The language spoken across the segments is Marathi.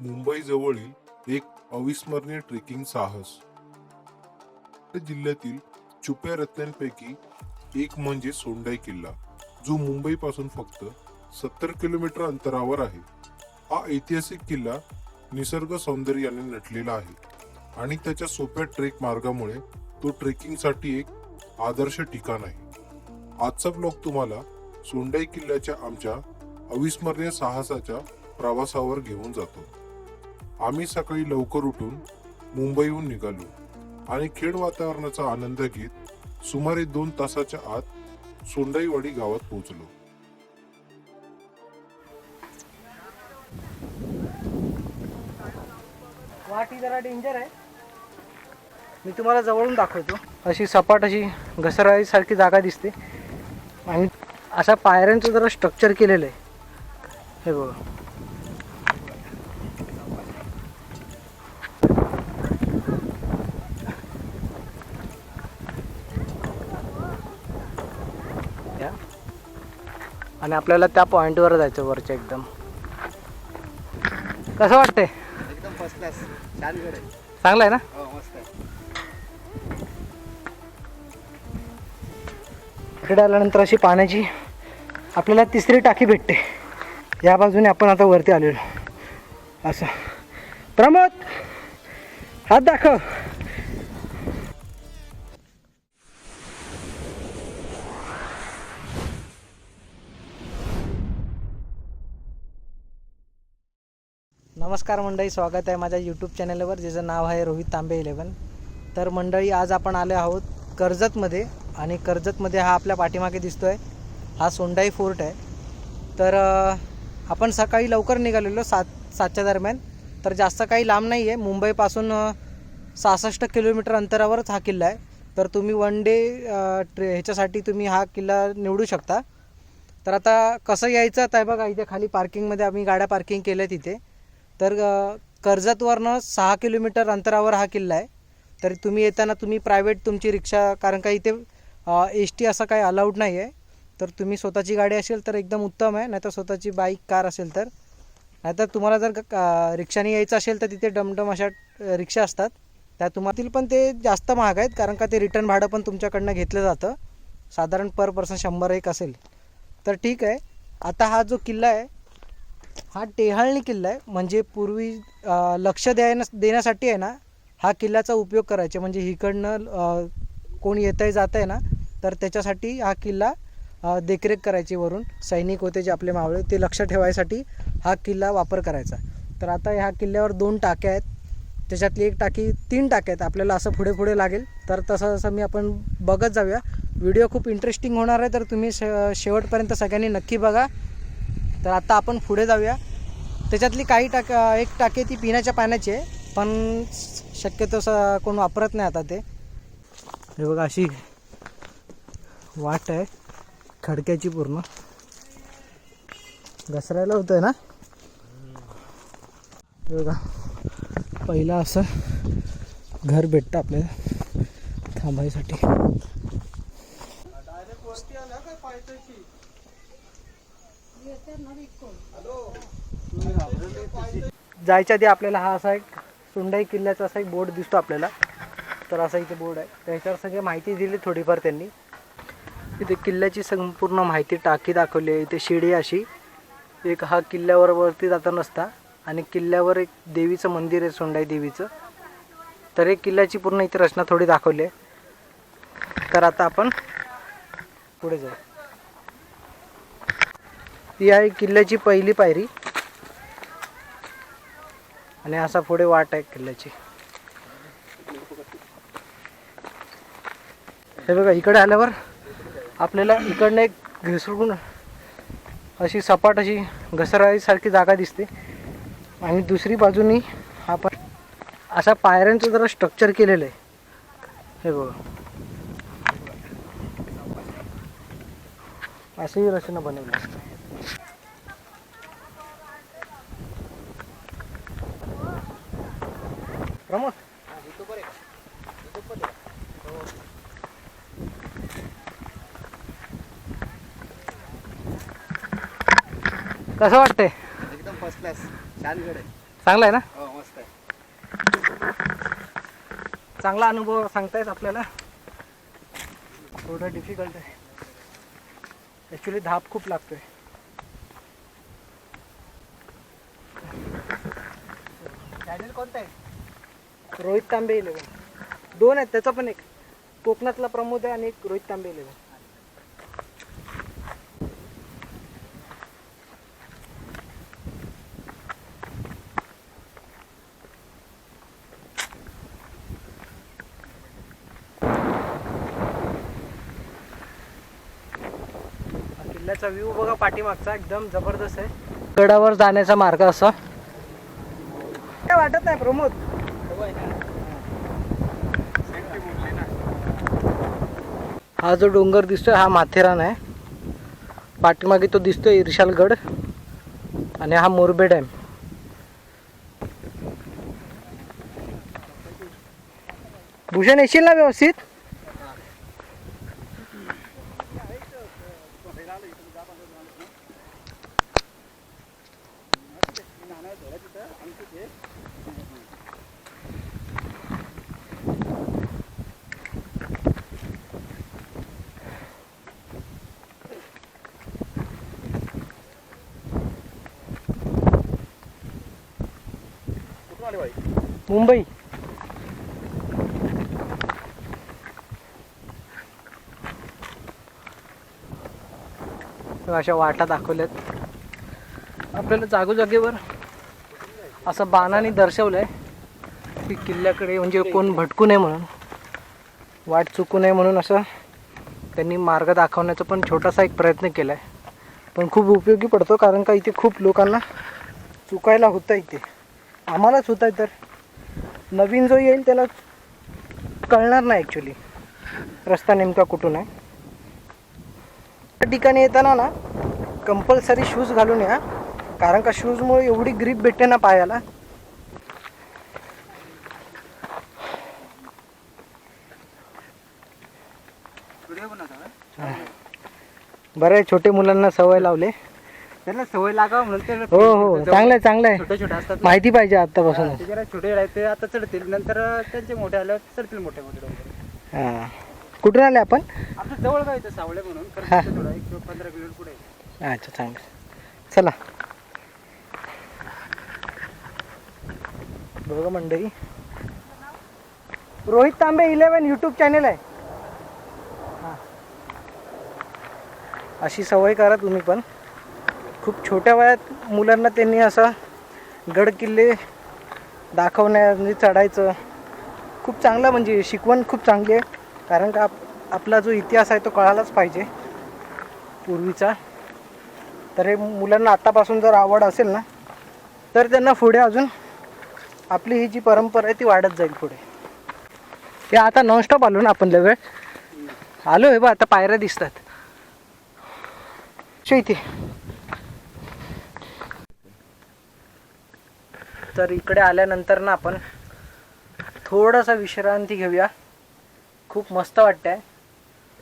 मुंबई जवळील एक अविस्मरणीय ट्रेकिंग साहस. जिल्ह्यातील छुप्या रत्न्यांपैकी एक म्हणजे सोंडाई किल्ला जो मुंबईपासून फक्त सत्तर किलोमीटर अंतरावर आहे. हा ऐतिहासिक किल्ला निसर्ग सौंदर्याने नटलेला आहे आणि त्याच्या सोप्या ट्रेक मार्गामुळे तो ट्रेकिंगसाठी एक आदर्श ठिकाण आहे. आजचा ब्लॉग तुम्हाला सोंडाई किल्ल्याच्या आमच्या अविस्मरणीय साहसाच्या प्रवासावर घेऊन जातो. आम्ही सकाळी लवकर उठून मुंबईहून निघालो आणि खेड वातावरणाचा आनंद घेत सुमारे दोन तासाच्या आत सोंडाईवाडी गावात पोहोचलो. वाट ही जरा डेंजर आहे. मी तुम्हाला जवळून दाखवतो. अशी सपाट अशी घसराळीसारखी जागा दिसते. आणि अशा पायऱ्यांचं जरा स्ट्रक्चर केलेलं आहे. हे बघा. आणि आपल्याला त्या पॉईंटवर जायचं वरच्या एकदम. कसं वाटतंय? एकदम फर्स्ट क्लास छान आहे. चांगलं आहे ना? हो मस्त आहे. इकडे आल्यानंतर अशी पाण्याची आपल्याला तिसरी टाकी भेटते. या बाजूने आपण आता वरती आलेलो. असं. प्रमोद हात दाखव. नमस्कार मंडळी स्वागत आहे माझ्या यूट्यूब चॅनलवर ज्याचं नाव आहे रोहित तांबे इलेवन तर मंडळी आज आपण आले आहोत कर्जतमध्ये आणि कर्जतमध्ये हा आपल्या पाठीमागे दिसतो आहे हा सोंडाई फोर्ट आहे. तर आपण सकाळी लवकर निघालेलो सात सातच्या दरम्यान. तर जास्त काही लांब नाही आहे मुंबईपासून सहासष्ट किलोमीटर अंतरावरच हा किल्ला आहे. तर तुम्ही वन डे ट्रे ह्याच्यासाठी तुम्ही हा किल्ला निवडू शकता. तर आता कसं यायचं? आहे बघा इथे खाली पार्किंगमध्ये आम्ही गाड्या पार्किंग केल्या तिथे. तर कर्जतवरनं सहा किलोमीटर अंतरावर हा किल्ला आहे. तर तुम्ही येताना तुम्ही प्रायव्हेट तुमची रिक्षा कारण का इथे एस टी असं काही अलाउड नाही आहे तर तुम्ही स्वतःची गाडी असेल तर एकदम उत्तम आहे नाहीतर स्वतःची बाईक कार असेल तर. नाहीतर तुम्हाला जर रिक्षाने यायचं असेल तर तिथे डमडम अशा रिक्षा असतात. त्या तुम्हातील पण ते जास्त महाग आहेत कारण का ते रिटर्न भाडं पण तुमच्याकडनं घेतलं जातं. साधारण पर पर्सन शंभर एक असेल. तर ठीक आहे. आता हा जो किल्ला आहे हा टेहाळणी किल्ला आहे. म्हणजे पूर्वी लक्ष द्यायना देण्यासाठी आहे ना हा किल्ल्याचा उपयोग करायचे. म्हणजे इकडनं कोण येत आहे जात आहे ना तर त्याच्यासाठी हा किल्ला देखरेख करायची वरून. सैनिक होते जे आपले मावळे ते लक्ष ठेवायसाठी हा किल्ला वापर करायचा. तर आता ह्या किल्ल्यावर दोन टाक्या आहेत. त्याच्यातली एक टाकी तीन टाक्या आहेत. आपल्याला असं पुढे पुढे लागेल. तर तसं तसं मी आपण बघत जाऊया. व्हिडिओ खूप इंटरेस्टिंग होणार आहे. तर तुम्ही शे शेवटपर्यंत सगळ्यांनी नक्की बघा. तर आता आपण पुढे जाऊया. त्याच्यातली काही टाक एक टाकी ती पिण्याच्या पाण्याची आहे पण शक्यतो स कोण वापरत नाही आता ते. हे बघा अशी वाट आहे खडक्याची पूर्ण. घसरायला होतं ना? हे बघा पहिलं असं घर भेटतं आपल्याला थांबायसाठी. जायच्या आधी आपल्याला हा असा एक सुंडाई किल्ल्याचा असा एक बोर्ड दिसतो आपल्याला. तर असा इथे बोर्ड आहे. त्याच्यावर सगळी माहिती दिली थोडीफार त्यांनी. इथे किल्ल्याची संपूर्ण माहिती टाकी दाखवली आहे. इथे शिडी अशी. एक हा किल्ल्यावर वरती जाता नसता. आणि किल्ल्यावर एक देवीचं मंदिर आहे सोंडाई देवीचं. तर एक किल्ल्याची पूर्ण इथे रचना थोडी दाखवली आहे. तर आता आपण पुढे जाऊ. ती आहे किल्ल्याची पहिली पायरी. आणि असा पुढे वाट आहे किल्ल्याची. हे बघा इकडे आल्यावर आपल्याला इकडनं एक घसरून अशी सपाट अशी घसरायसारखी जागा दिसते. आणि दुसरी बाजूनी आपण अशा पायऱ्यांचं जरा स्ट्रक्चर केलेलं आहे. हे बघा. अशी रचना बनवली असते प्रमोद कसं वाटतंय? एकदम फर्स्ट क्लास छान गड आहे. चांगला आहे ना? हो मस्त आहे. चांगला अनुभव सांगतायत आपल्याला. थोडं डिफिकल्ट आहे. ॲक्च्युली धाप खूप लागतोय. चॅनल कोणता आहे? रोहित तांबे इलेवन दोन आहेत त्याचा पण एक. कोकणातला प्रमोद आहे आणि एक रोहित तांबे इलेवन हा व्ह्यू बघा पाठीमागचा एकदम जबरदस्त आहे. गडावर जाण्याचा मार्ग असा. काय वाटत नाही प्रमोद? हा जो डोंगर दिसतोय हा माथेरान आहे. पाठीमागे तो दिसतोय इर्शालगड आणि हा मोरबे डॅम. भूषण येशील ना व्यवस्थित? मुंबई. अशा वाटा दाखवल्यात. आपल्याला जागोजागेवर असं बाणाने दर्शवलंय की किल्ल्याकडे म्हणजे कोण भटकू नये म्हणून वाट चुकू नये म्हणून असं त्यांनी मार्ग दाखवण्याचा पण छोटासा एक प्रयत्न केला आहे पण खूप उपयोगी पडतो कारण का इथे खूप लोकांना चुकायला होतं इथे आम्हालाच होत आहे तर. नवीन जो येईल त्याला कळणार नाही ॲक्च्युली रस्ता नेमका कुठून आहे. त्या ठिकाणी येताना ना कंपल्सरी शूज घालून या. कारण का शूजमुळे एवढी ग्रीप भेटते ना पायाला. बरं आहे छोटे मुलांना सवय लावले. त्यांना सवय लागावं म्हणून ते हो हो. चांगलं आहे चांगलं आहे छोटे छोटे असतात ना. माहिती पाहिजे आत्तापासून हा, ते जरा छोटे आहेत ते आता चढतील. नंतर त्यांचे मोठे आल्यावर चढतील मोठे मोठे डोंगर. हां. कुठून आले आपण? आपलं जवळ काय इथं सावळे म्हणून हा. थोडं एक पंधरा किलोमीटर पुढे. आहे. अच्छा चांगलं. चला. बघा मंडळी. Rohit Tambe eleven YouTube channel आहे. हां. अशी सवय करा तुम्ही पण. खूप छोट्या वयात मुलांना त्यांनी असं गड किल्ले दाखवण्या म्हणजे चढायचं खूप चांगलं म्हणजे शिकवण खूप चांगली आहे. कारण का आप- आपला जो इतिहास आहे तो कळालाच पाहिजे पूर्वीचा. तर हे मुलांना आत्तापासून जर आवड असेल ना तर त्यांना पुढे अजून आपली ही जी परंपरा आहे ती वाढत जाईल पुढे. ते आता नॉनस्टॉप आलो ना आपण वेळ आलो हे बा आता पायऱ्या दिसतात. शो इथे. तर इकडे आल्यानंतर ना आपण थोडासा विश्रांती घेऊया. खूप मस्त वाटतंय.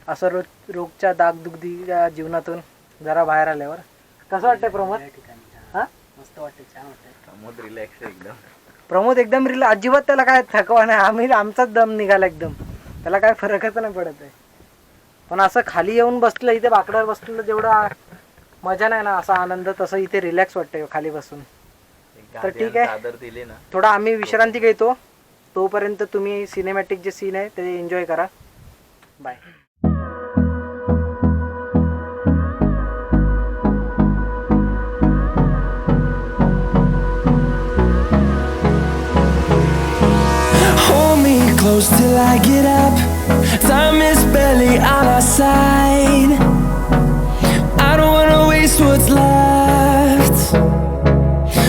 असं रोज रोजच्या दागदुगदीच्या जीवनातून जरा बाहेर आल्यावर. कसं वाटतंय प्रमोद? हा? मस्त वाटते छान वाटते प्रमोद रिलॅक्स एकदम. प्रमोद एकदम रिला अजिबात त्याला काय थकवा नाही. आम्ही आमचाच दम निघाला एकदम. त्याला काय फरकच नाही पडत आहे. पण असं खाली येऊन बसलं इथे बाकड्यावर बसलेलं जेवढा मजा नाही ना असा आनंद तसं इथे रिलॅक्स वाटतंय खाली बसून. तर ठीक आहे. चादर दिली ना थोडा आम्ही विश्रांती घेतो तोपर्यंत तुम्ही सिनेमॅटिक जे सीन आहे ते एन्जॉय करा bye close till I get up. Time is barely on our side.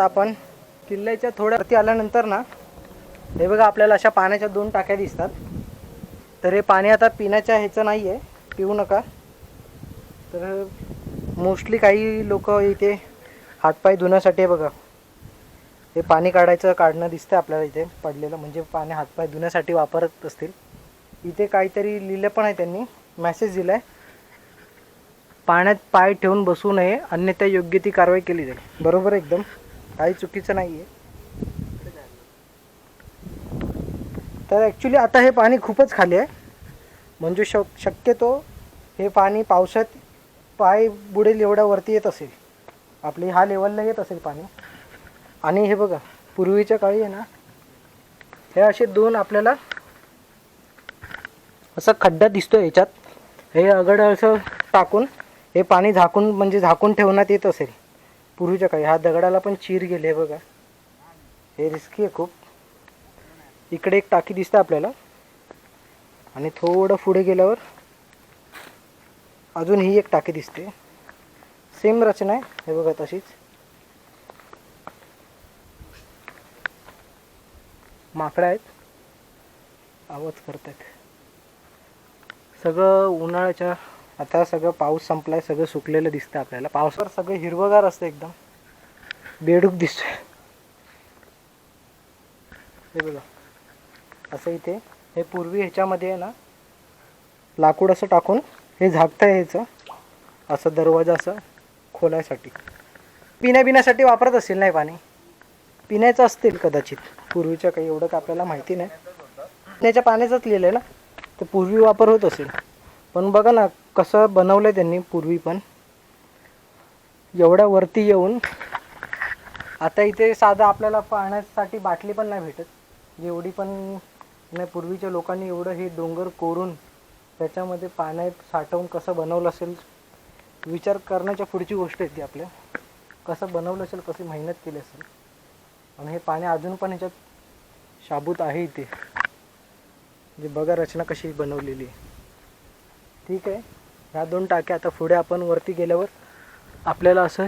आता आपण किल्ल्याच्या थोड्या वरती आल्यानंतर ना हे बघा आपल्याला अशा पाण्याच्या दोन टाक्या दिसतात. तर हे पाणी आता पिण्याच्या ह्याचं नाही आहे पिऊ नका. तर मोस्टली काही लोक इथे हातपाय धुण्यासाठी आहे बघा. हे पाणी काढायचं काढणं दिसतं आपल्याला इथे पडलेलं म्हणजे पाणी हातपाय धुण्यासाठी वापरत असतील. इथे काहीतरी लिहिलं पण आहे त्यांनी मेसेज दिला आहे पाण्यात पाय ठेवून बसू नये अन्यथा योग्य ती कारवाई केली जाईल. बरोबर एकदम? काही चुकीचं नाही आहे तर ॲक्च्युली आता हे पाणी खूपच खाली आहे. म्हणजे शक शक्यतो हे पाणी पावसात पाय बुडेल एवढ्या वरती येत असेल. आपली हा लेवलला येत असेल पाणी. आणि हे बघा पूर्वीच्या काळी आहे ना हे असे दोन आपल्याला असा खड्डा दिसतो याच्यात. हे अगड असं टाकून हे पाणी झाकून म्हणजे झाकून ठेवण्यात येत असेल. पूर्वीच्या काळी ह्या दगडाला पण चीर गेले बघा. हे रिस्की आहे खूप. इकडे एक टाकी दिसते आपल्याला. आणि थोडं पुढे गेल्यावर अजून ही एक टाकी दिसते. सेम रचना आहे. हे बघा तशीच. माकडं आहेत. आवाज करतात सगळं उन्हाळ्याच्या आता सगळं पाऊस संपलाय सगळं सुकलेलं दिसतं आपल्याला. पावसावर सगळं हिरवगार असतं एकदम. बेडूक दिसतोय. हे बघा. असं इथे हे पूर्वी ह्याच्यामध्ये आहे ना लाकूड असं टाकून हे झाकता यायचं असं दरवाजा असं खोलायसाठी. पिण्या पिण्यासाठी वापरत असेल नाही पाणी? पिण्याचं असतील कदाचित. पूर्वीच्या काही एवढं का आपल्याला माहिती नाही. पिण्याच्या पाण्याचंच लिहिलं आहे ना. ते पूर्वी वापर होत असेल. पण बघा ना कसं बनवलं आहे त्यांनी पूर्वी पण. एवढ्या वरती येऊन आता इथे साधं आपल्याला पाण्यासाठी बाटली पण नाही भेटत. एवढी पण नाही पूर्वीच्या लोकांनी एवढं हे डोंगर कोरून त्याच्यामध्ये पाण्यात साठवून कसं बनवलं असेल विचार करण्याच्या पुढची गोष्ट आहे ती आपल्या. कसं बनवलं असेल कशी मेहनत केली असेल. आणि हे पाणी अजून पण ह्याच्यात शाबूत आहे इथे. म्हणजे बघा रचना कशी बनवलेली आहे. ठीक आहे? ह्या दोन टाक्या आता पुढे आपण वरती गेल्यावर आपल्याला असं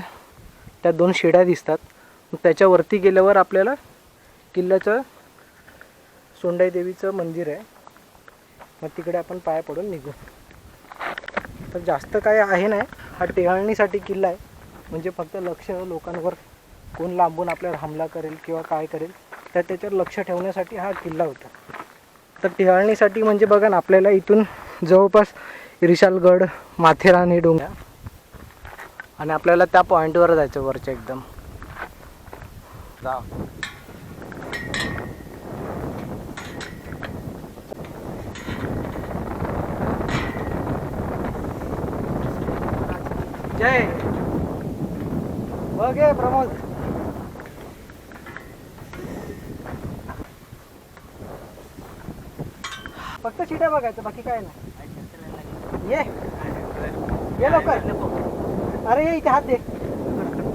त्या दोन शिड्या दिसतात. मग त्याच्यावरती गेल्यावर आपल्याला किल्ल्याचं सोंडाई देवीचं मंदिर आहे. मग तिकडे आपण पाया पडून निघू. तर जास्त काय आहे नाही. हा टेहाळणीसाठी किल्ला आहे. म्हणजे फक्त लक्ष लोकांवर कोण लांबून आपल्याला हमला करेल किंवा काय करेल तर त्याच्यावर लक्ष ठेवण्यासाठी हा किल्ला होता. तर टिहाळणीसाठी म्हणजे बघा ना आपल्याला इथून जवळपास रिशालगड माथेरान हे डोंगर. आणि आपल्याला त्या पॉईंटवर जायचं वरच्या एकदम. जय. बघ प्रमोद. फक्त शिट्या बघायचं बाकी काय नाही. ये. ये लवकर. अरे ये इथे हात दे.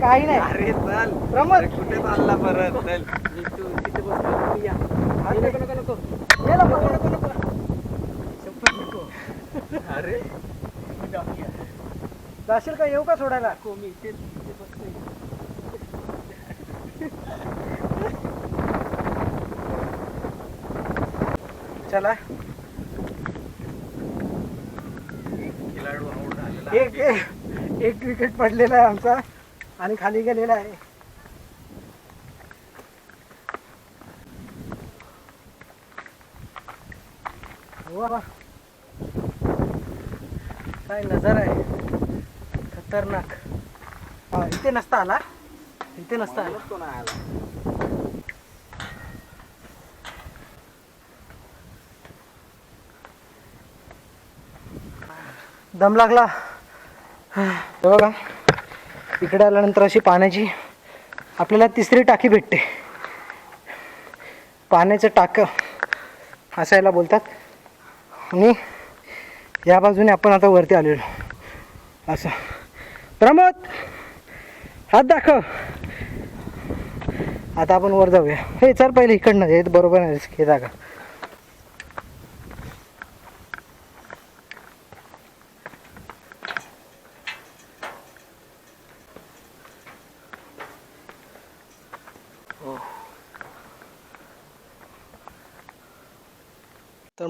काही नाही. अरे चल. प्रमोद. कुठे चालला परत? चल. तिथे बस या हात नको नको नको ये लवकर. नको नको नको अरे. जाशील का? येऊ का सोडायला? चला. एक एक विकेट पडलेला आहे आमचा आणि खाली गेलेला आहे. वा. काय नजर आहे. खतरनाक. हा इथे नसता आला. इथे नसता आला. कोण आला. दम लागला. हे बघा इकडे आल्यानंतर अशी पाण्याची आपल्याला तिसरी टाकी भेटते. पाण्याचं टाकं असायला बोलतात. आणि या बाजूने आपण आता वरती आलेलो. असं. प्रमोद हात दाखव. आता आपण वर जाऊया. हे चल पहिले इकडनं हे बरोबर नाही हे जागा.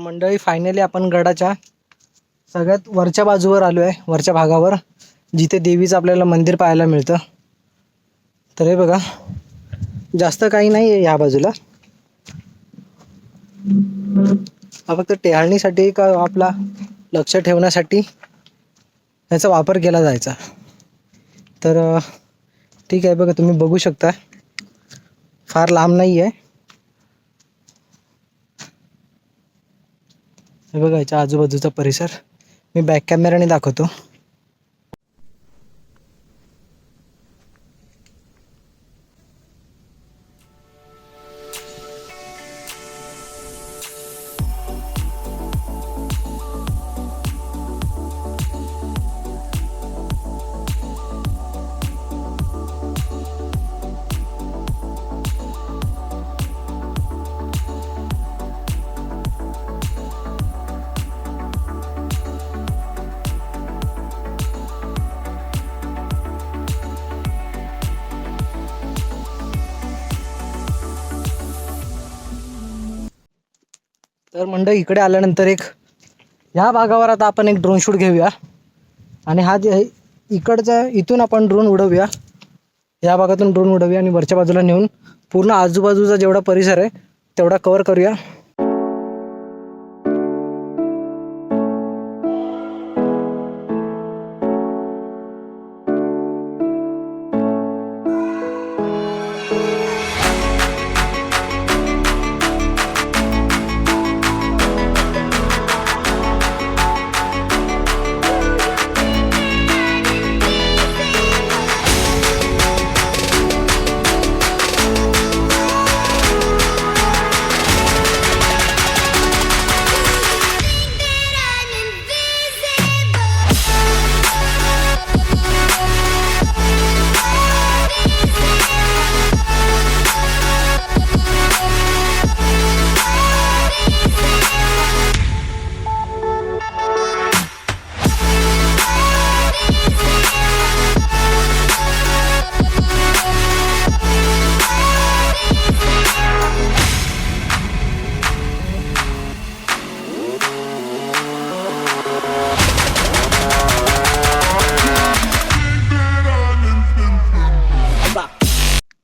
मंडळी फायनली आपण गडाच्या सगळ्यात वरच्या बाजूवर आलो आहे वरच्या भागावर जिथे देवीचं आपल्याला मंदिर पाहायला मिळतं. तर हे बघा जास्त काही नाही आहे ह्या बाजूला. हा फक्त टेहाळणीसाठी का आपला लक्ष ठेवण्यासाठी याचा वापर केला जायचा. तर ठीक आहे बघा तुम्ही बघू शकता. फार लांब नाही आहे हे बघा याच्या आजूबाजूचा परिसर. मी बॅक कॅमेराने दाखवतो. तर मंडळ इकडे आल्यानंतर एक ह्या भागावर आता आपण एक ड्रोन शूट घेऊया. आणि हा जे इकडचा इथून आपण ड्रोन उडवूया. या भागातून ड्रोन उडवूया आणि वरच्या बाजूला नेऊन पूर्ण आजूबाजूचा जेवढा परिसर आहे तेवढा कवर करूया.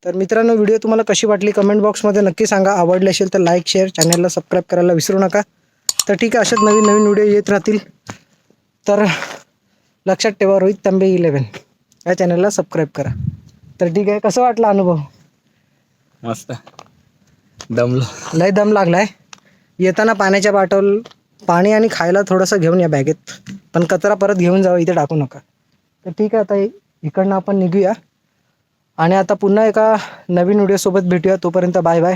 तर मित्रांनो व्हिडिओ तुम्हाला कशी वाटली कमेंट बॉक्समध्ये नक्की सांगा. आवडली असेल तर लाईक शेअर चॅनलला सबस्क्राईब करायला विसरू नका. तर ठीक आहे अशाच नवीन नवीन व्हिडिओ येत राहतील. तर लक्षात ठेवा रोहित तांबे इलेवन या चॅनलला सबस्क्राईब करा. तर ठीक आहे कसं वाटलं अनुभव? मस्त. दमलो. लय दम लागलाय. येताना पाण्याच्या बाटल पाणी आणि खायला थोडंसं घेऊन या बॅगेत. पण कचरा परत घेऊन जावं इथे टाकू नका. तर ठीक आहे आता इकडनं आपण निघूया. आणि आता पुन्हा एका नवीन व्हिडिओसोबत भेटूया. तोपर्यंत बाय बाय